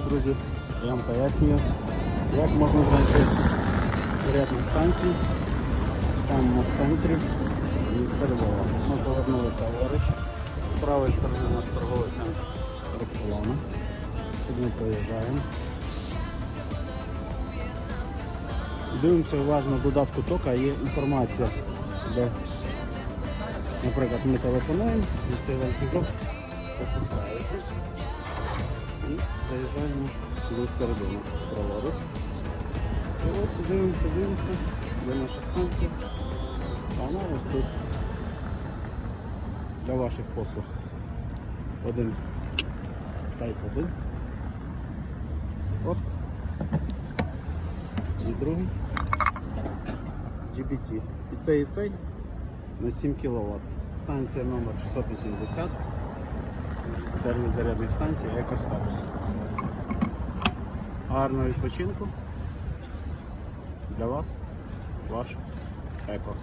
друзі, я вам пояснюю, як можна знайти зарядну станцію в самому центрі міста Львова. Ми повернули праворуч. З правої сторони у нас торговий центр Роксолана. Тут ми. Дивимося уважно в додатку тока, є інформація, де, наприклад, ми телефонуємо, і цей ланцюжок і заїжджаємо сюди всередину, праворуч. І ось дивимося, дивимося, де наша станція. Вона ось тут для ваших послуг. Один Type 1. От. І другий GBT. І цей і цей на 7 кВт. Станція номер 680. Сервіс зарядних станцій Екостатус. Гарного відпочинку для вас, ваш еко.